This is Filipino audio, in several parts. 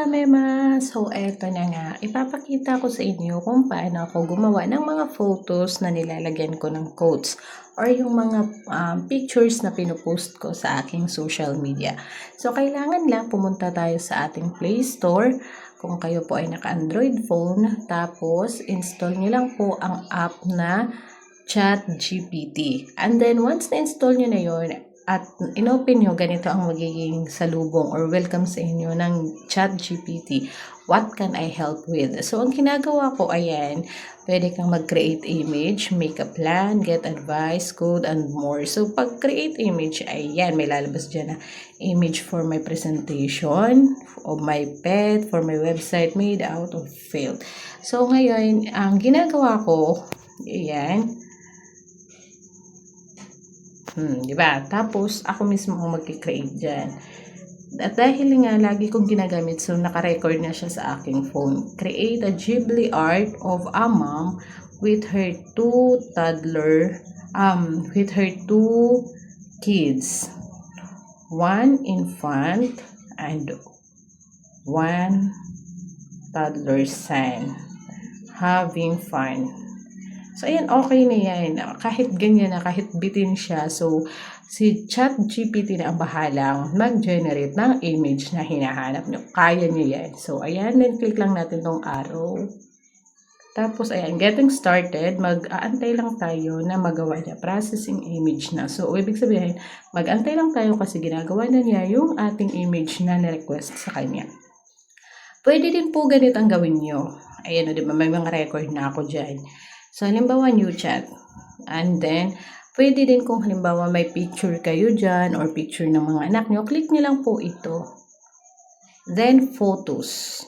mga mema! So, eto na nga. Ipapakita ko sa inyo kung paano ako gumawa ng mga photos na nilalagyan ko ng quotes or yung mga um, pictures na pinupost ko sa aking social media. So, kailangan lang pumunta tayo sa ating Play Store kung kayo po ay naka-Android phone. Tapos, install nyo lang po ang app na ChatGPT. And then, once na-install nyo na yon at inopen nyo, ganito ang magiging salubong or welcome sa inyo ng chat GPT. What can I help with? So, ang ginagawa ko, ayan, pwede kang mag-create image, make a plan, get advice, code, and more. So, pag create image, ayan, may lalabas dyan na image for my presentation, of my pet, for my website made out of field. So, ngayon, ang ginagawa ko, ayan, Hmm, di ba? Tapos, ako mismo ang mag-create dyan. At dahil nga lagi kong ginagamit, so naka-record na siya sa aking phone. Create a Ghibli art of a mom with her two toddler, um, with her two kids. One infant and one toddler son. Having fun. So, ayan, okay na yan. Kahit ganyan na, kahit bitin siya. So, si chat GPT na ang bahalang mag-generate ng image na hinahanap nyo. Kaya nyo yan. So, ayan, then click lang natin tong arrow. Tapos, ayan, getting started, mag-aantay lang tayo na magawa niya. Processing image na. So, ibig sabihin, mag-antay lang tayo kasi ginagawa na niya yung ating image na na-request sa kanya. Pwede din po ganito ang gawin nyo. Ayan, o, diba, may mga record na ako dyan. So, halimbawa, new chat. And then, pwede din kung halimbawa may picture kayo dyan or picture ng mga anak nyo, click nyo lang po ito. Then, photos.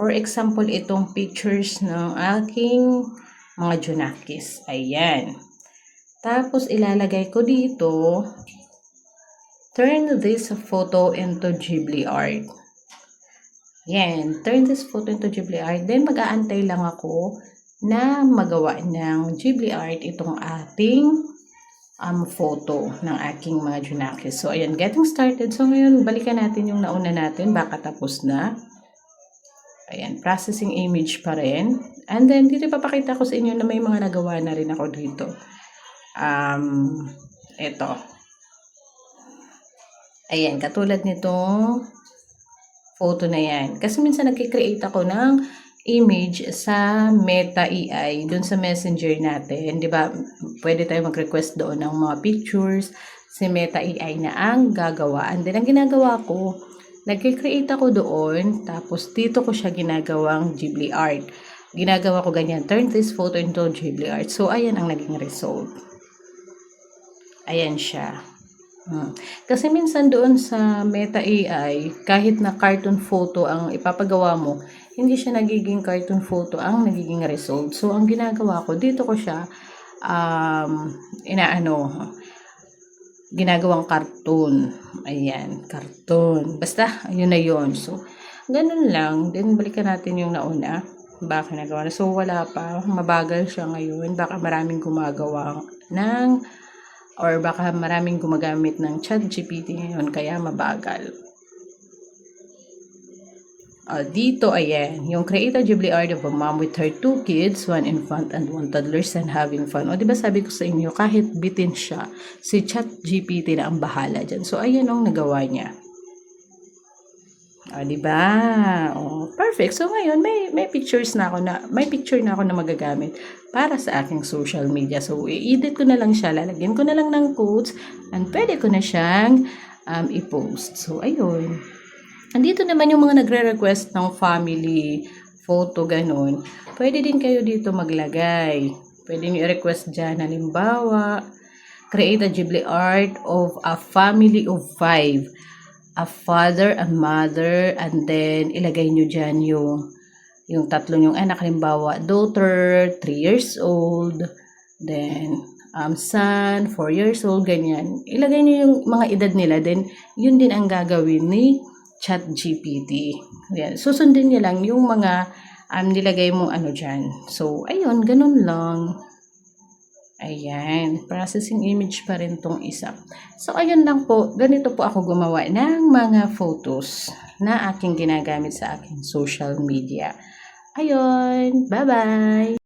For example, itong pictures ng aking mga junakis. Ayan. Tapos, ilalagay ko dito, turn this photo into Ghibli art. Yan. Turn this photo into Ghibli art. Then, mag-aantay lang ako na magawa ng Ghibli art itong ating um, photo ng aking mga junakis. So, ayan, getting started. So, ngayon, balikan natin yung nauna natin. Baka tapos na. Ayan, processing image pa rin. And then, dito papakita ko sa inyo na may mga nagawa na rin ako dito. Um, ito. Ayan, katulad nitong photo na yan. Kasi minsan nagkikreate ako ng image sa Meta AI dun sa Messenger natin, 'di ba? Pwede tayo mag-request doon ng mga pictures. Si Meta AI na ang gagawa. And then ang ginagawa ko, nagki-create ako doon, tapos dito ko siya ginagawang Ghibli art. Ginagawa ko ganyan, turn this photo into Ghibli art. So ayan ang naging result. Ayan siya. Hmm. Kasi minsan doon sa Meta AI, kahit na cartoon photo ang ipapagawa mo, hindi siya nagiging cartoon photo ang nagiging result. So, ang ginagawa ko, dito ko siya um, inaano, ginagawang cartoon. Ayan, cartoon. Basta, yun na yun. So, ganun lang. Then, balikan natin yung nauna. Baka nagawa na. So, wala pa. Mabagal siya ngayon. Baka maraming gumagawa ng or baka maraming gumagamit ng chat GPT ngayon kaya mabagal. Uh, dito, ayan, yung create a Ghibli art of a mom with her two kids, one infant and one toddler and having fun. O, di ba sabi ko sa inyo, kahit bitin siya, si chat GPT na ang bahala dyan. So, ayan ang nagawa niya. O, di ba? O, perfect. So, ngayon, may, may pictures na ako na, may picture na ako na magagamit para sa aking social media. So, i-edit ko na lang siya, lalagyan ko na lang ng quotes, and pwede ko na siyang um, i-post. So, ayun. Andito naman yung mga nagre-request ng family photo, ganun. Pwede din kayo dito maglagay. Pwede nyo i-request dyan. Halimbawa, create a Ghibli art of a family of five. A father, a mother, and then ilagay nyo dyan yung yung tatlo yung anak. Halimbawa, daughter, 3 years old, then um, son, 4 years old, ganyan. Ilagay nyo yung mga edad nila, then yun din ang gagawin ni chat GPT. Yan. Susundin niya lang yung mga um, nilagay mong ano dyan. So, ayun, ganun lang. Ayan, processing image pa rin tong isa. So, ayun lang po. Ganito po ako gumawa ng mga photos na aking ginagamit sa aking social media. Ayun, bye-bye!